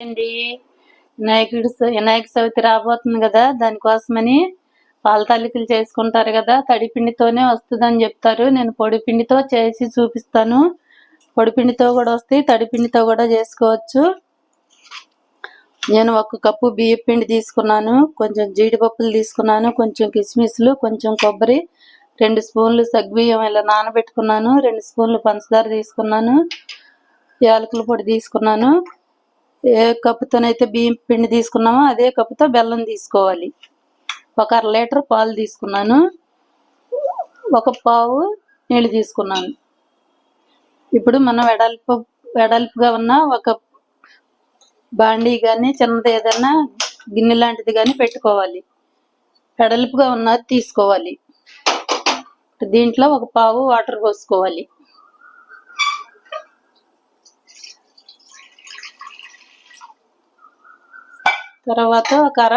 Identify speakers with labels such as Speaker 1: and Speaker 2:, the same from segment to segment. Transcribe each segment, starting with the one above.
Speaker 1: అండి వినాయకుడు వినాయక చవితి రాబోతుంది కదా దానికోసమని పాల తాలికలు చేసుకుంటారు కదా తడి పిండితోనే వస్తుందని చెప్తారు. నేను పొడి పిండితో చేసి చూపిస్తాను. పొడి పిండితో కూడా వస్తాయి తడి పిండితో కూడా చేసుకోవచ్చు. నేను ఒక కప్పు బియ్యం పిండి తీసుకున్నాను కొంచెం జీడిపప్పులు తీసుకున్నాను కొంచెం కిస్మిస్లు కొంచెం కొబ్బరి రెండు స్పూన్లు సగ్గుబియ్యం ఇలా నానబెట్టుకున్నాను రెండు స్పూన్లు పంచదార తీసుకున్నాను యాలకుల పొడి తీసుకున్నాను. ఏ కప్పుతోనైతే బియ్యం పిండి తీసుకున్నామో అదే కప్పుతో బెల్లం తీసుకోవాలి. ఒక అర లీటర్ పాలు తీసుకున్నాను. ఒక పావు నీళ్ళు తీసుకున్నాను. ఇప్పుడు మనం వెడల్పు వెడల్పుగా ఉన్న ఒక బాండీ కానీ చిన్నది ఏదైనా గిన్నె లాంటిది కానీ పెట్టుకోవాలి. వెడల్పుగా ఉన్నది తీసుకోవాలి. దీంట్లో ఒక పావు వాటర్ పోసుకోవాలి. తర్వాత ఒక అర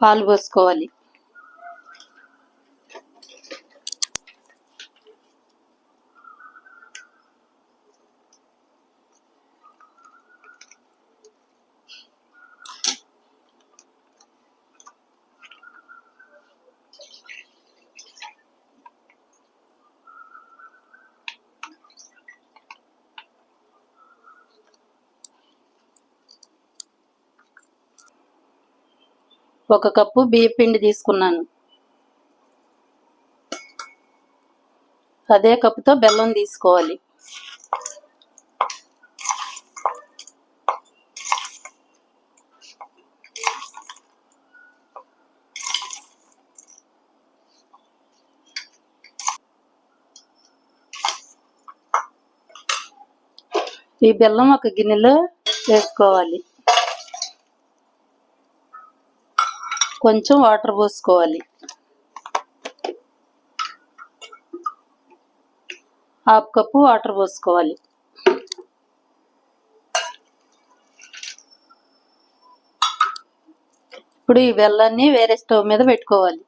Speaker 1: పాలు పోసుకోవాలి. ఒక కప్పు బియ్య పిండి తీసుకున్నాను. అదే కప్పుతో బెల్లం తీసుకోవాలి. ఈ బెల్లం ఒక గిన్నెలో వేసుకోవాలి. కొంచెం వాటర్ పోసుకోవాలి. హాఫ్ కప్పు వాటర్ పోసుకోవాలి. ఇప్పుడు ఈ బెల్లాన్ని వేరే స్టవ్ మీద పెట్టుకోవాలి.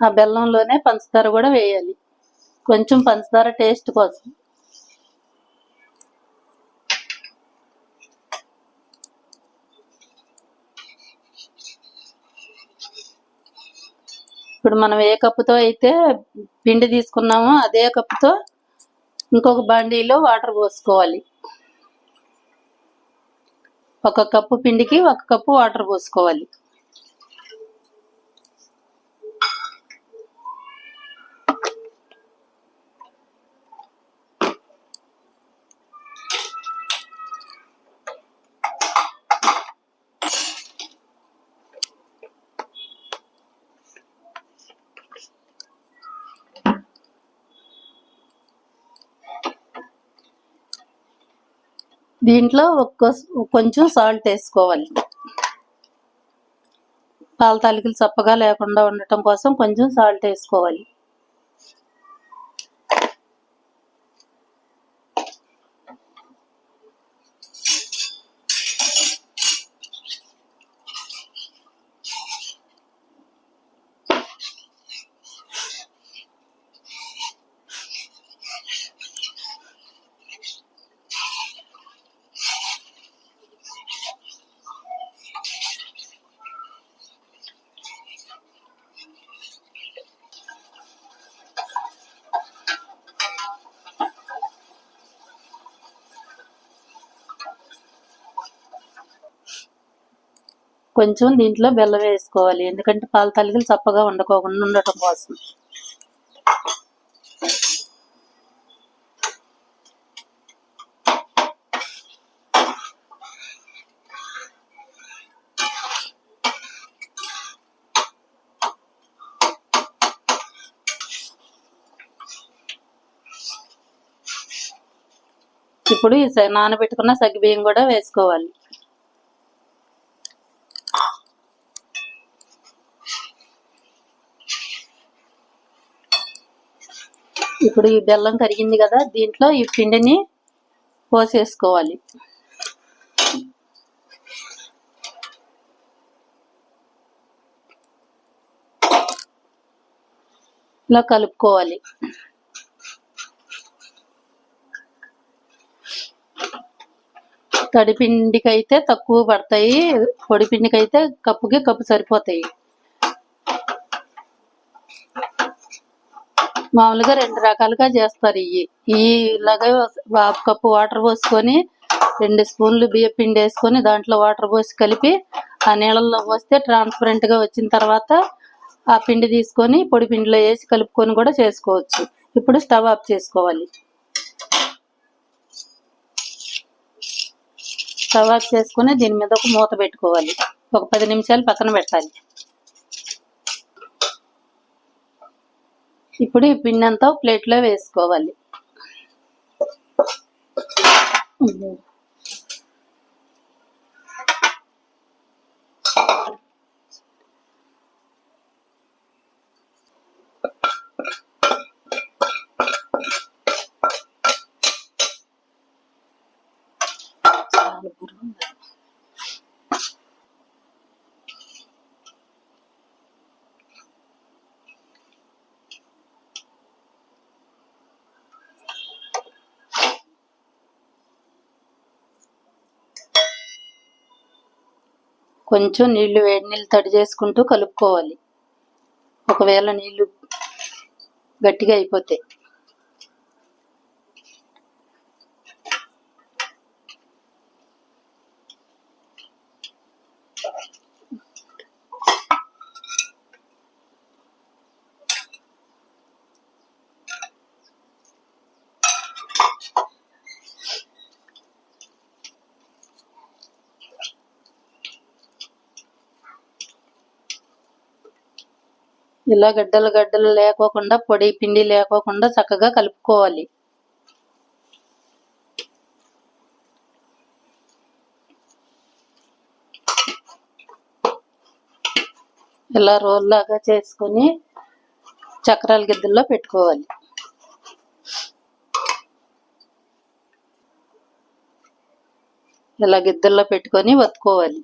Speaker 1: ఆ బెల్లంలోనే పంచదార కూడా వేయాలి. కొంచెం పంచదార టేస్ట్ కోసం. ఇప్పుడు మనం ఏ కప్పుతో అయితే పిండి తీసుకున్నామో అదే కప్పుతో ఇంకొక బండిలో వాటర్ పోసుకోవాలి. ఒక కప్పు పిండికి ఒక కప్పు వాటర్ పోసుకోవాలి. దీంట్లో ఒక్క కొంచెం సాల్ట్ వేసుకోవాలి. పాల తాలికలు చప్పగా లేకుండా ఉండటం కోసం కొంచెం సాల్ట్ వేసుకోవాలి. కొంచెం దీంట్లో బెల్లం వేసుకోవాలి. ఎందుకంటే పాల తాలికలు చప్పగా ఉండకోకుండా ఉండటం కోసం. ఇప్పుడు ఈ నానబెట్టుకున్న సగ్గుబియ్యం కూడా వేసుకోవాలి. ఇప్పుడు ఈ బెల్లం కరిగింది కదా దీంట్లో ఈ పిండిని పోసేసుకోవాలి. ఇలా కలుపుకోవాలి. తడిపిండికైతే తక్కువ పడతాయి పొడిపిండికైతే కప్పుకి కప్పు సరిపోతాయి. మామూలుగా రెండు రకాలుగా చేస్తారు ఇవి ఈ ఇలాగా హాఫ్ కప్పు వాటర్ పోసుకొని రెండు స్పూన్లు బియ్య పిండి వేసుకొని దాంట్లో వాటర్ పోసి కలిపి ఆ నీళ్ళల్లో పోస్తే ట్రాన్స్పరెంట్గా వచ్చిన తర్వాత ఆ పిండి తీసుకొని పొడి పిండిలో వేసి కలుపుకొని కూడా చేసుకోవచ్చు. ఇప్పుడు స్టవ్ ఆఫ్ చేసుకోవాలి. స్టవ్ ఆఫ్ చేసుకొని దీని మీద ఒక మూత పెట్టుకోవాలి. ఒక పది నిమిషాలు పక్కన పెట్టాలి. ఇప్పుడు ఈ పిండి అంతా ప్లేట్లో వేసుకోవాలి చాలా బరువు ఉంది. కొంచెం నీళ్ళు వేడి నీళ్ళు తడి చేసుకుంటూ కలుపుకోవాలి. ఒకవేళ నీళ్ళు గట్టిగా అయిపోతే. ఇలా గడ్డలు గడ్డలు లేకోకుండా పొడి పిండి లేకోకుండా చక్కగా కలుపుకోవాలి. ఇలా రోల్ లాగా చేసుకొని చక్రాల గిద్దల్లో పెట్టుకోవాలి. ఇలా గిద్దల్లో పెట్టుకొని వత్తుకోవాలి.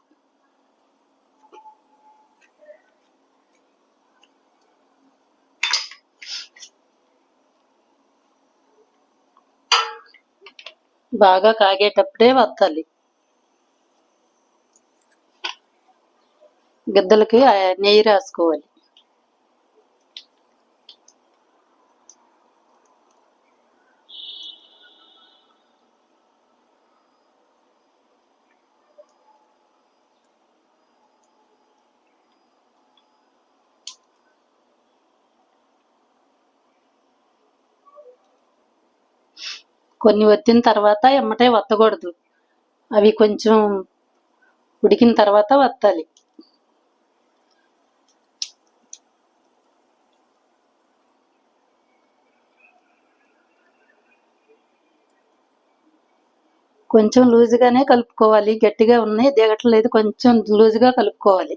Speaker 1: బాగా కాగేటప్పుడే వత్తాలి. గిద్దలకి ఆ నెయ్యి రాసుకోవాలి. కొన్ని వత్తిన తర్వాత ఎమ్మటే వత్తకూడదు. అవి కొంచెం ఉడికిన తర్వాత వత్తాలి. కొంచెం లూజుగానే కలుపుకోవాలి. గట్టిగా ఉన్నాయి. దిగట్లేదు. కొంచెం లూజుగా కలుపుకోవాలి.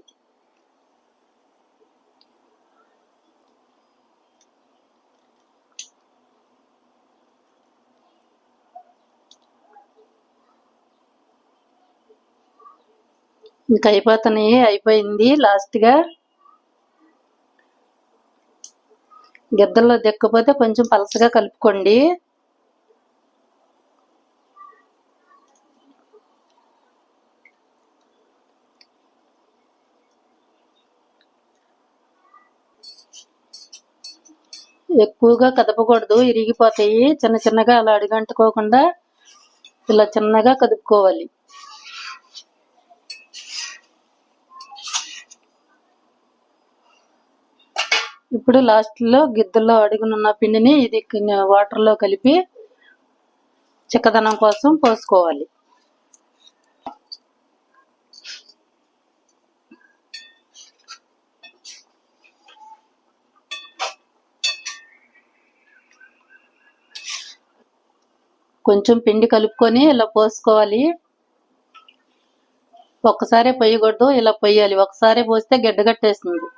Speaker 1: ఇంకా అయిపోతున్నాయి అయిపోయింది లాస్ట్గా. గిద్దల్లో దిక్కపోతే కొంచెం పలసగా కలుపుకోండి. ఎక్కువగా కదపకూడదు ఇరిగిపోతాయి. చిన్న చిన్నగా అలా అడుగంటుకోకుండా ఇలా చిన్నగా కదుపుకోవాలి. ఇప్పుడు లాస్ట్లో గిద్దల్లో అడుగునున్న పిండిని ఇది వాటర్లో కలిపి చిక్కదనం కోసం పోసుకోవాలి. కొంచెం పిండి కలుపుకొని ఇలా పోసుకోవాలి. ఒక్కసారే పొయ్యకూడదు ఇలా పొయ్యాలి ఒకసారి పోస్తే గడ్డగట్టేస్తుంది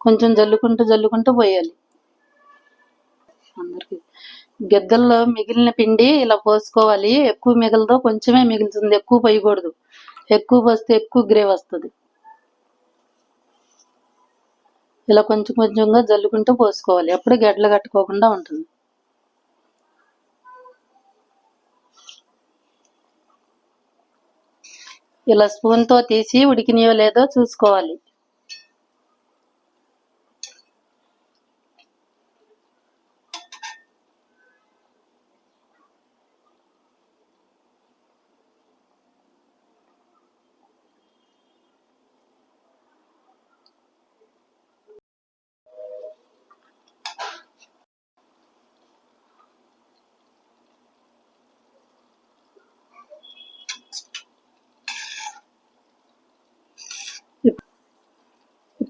Speaker 1: కొంచెం జల్లుకుంటూ జల్లుకుంటూ పోయాలి. అందరికి గిద్దల్లో మిగిలిన పిండి ఇలా పోసుకోవాలి. ఎక్కువ మిగలదు కొంచెమే మిగులుతుంది. ఎక్కువ పోయకూడదు. ఎక్కువ పోస్తే ఎక్కువ గ్రేవ్ వస్తుంది. ఇలా కొంచెం కొంచెంగా జల్లుకుంటూ పోసుకోవాలి. అప్పుడు గడ్డలు కట్టుకోకుండా ఉంటుంది. ఇలా స్పూన్తో తీసి ఉడికినయో లేదో చూసుకోవాలి.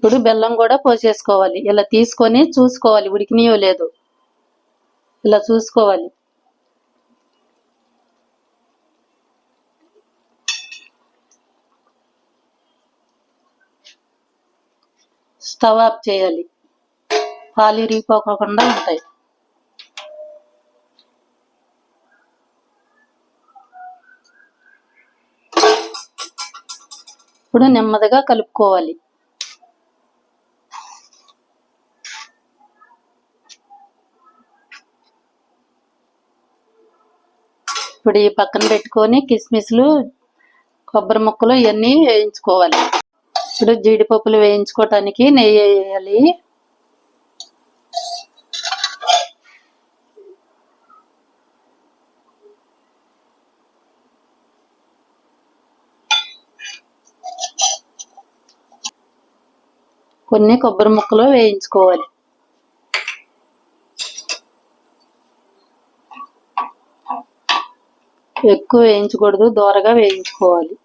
Speaker 1: ఇప్పుడు బెల్లం కూడా పోసేసుకోవాలి. ఇలా తీసుకొని చూసుకోవాలి. ఉడికినాయో లేదు. ఇలా చూసుకోవాలి. స్టవ్ ఆఫ్ చేయాలి. పాలు ఇరిగిపోకుండా ఉంటాయి. ఇప్పుడు నెమ్మదిగా కలుపుకోవాలి. ఇప్పుడు ఈ పక్కన పెట్టుకొని కిస్మిస్లు కొబ్బరి ముక్కలు ఇవన్నీ వేయించుకోవాలి. ఇప్పుడు జీడిపప్పులు వేయించుకోవటానికి నెయ్యి వేయాలి. కొన్ని కొబ్బరి ముక్కలు వేయించుకోవాలి. ఎక్కువ వేయించకూడదు దోరగా వేయించుకోవాలి.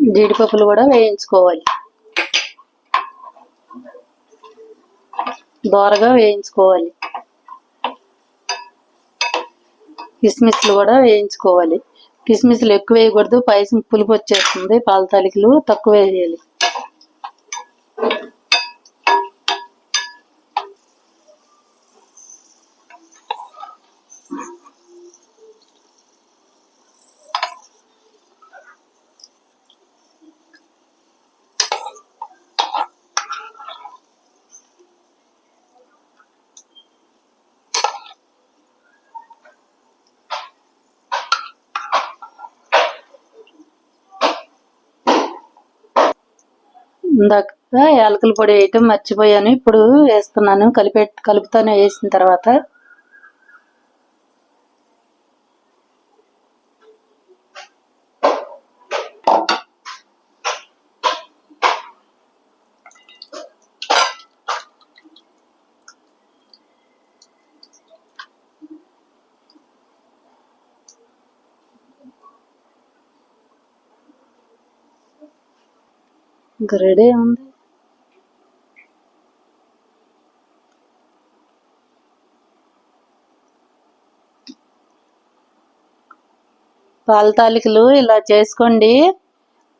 Speaker 1: జీడిపప్పులు కూడా వేయించుకోవాలి. దోరగా వేయించుకోవాలి. కిస్మిస్లు కూడా వేయించుకోవాలి. కిస్మిస్లు ఎక్కువ వేయకూడదు పాయసం పులుపు వచ్చేస్తుంది పాల తాలికలు తక్కువ వేయాలి. ఇందాక యాలకుల పొడి వేయటం మర్చిపోయాను. ఇప్పుడు వేస్తున్నాను. కలిపే కలుపుతాను వేసిన తర్వాత ఇంకా రెడీ ఉంది. పాలతాలికలు ఇలా చేసుకోండి.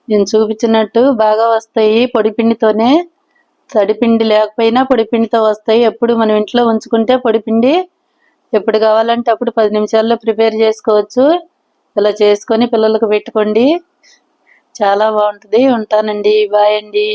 Speaker 1: నేను చూపించినట్టు బాగా వస్తాయి పొడిపిండితోనే తడిపిండి లేకపోయినా పొడిపిండితో వస్తాయి. ఎప్పుడు మనం ఇంట్లో ఉంచుకుంటే పొడిపిండి ఎప్పుడు కావాలంటే అప్పుడు పది నిమిషాల్లో ప్రిపేర్ చేసుకోవచ్చు. ఇలా చేసుకొని పిల్లలకు పెట్టుకోండి. చాలా బాగుంటది. ఉంటానండి. బాయ్ అండి.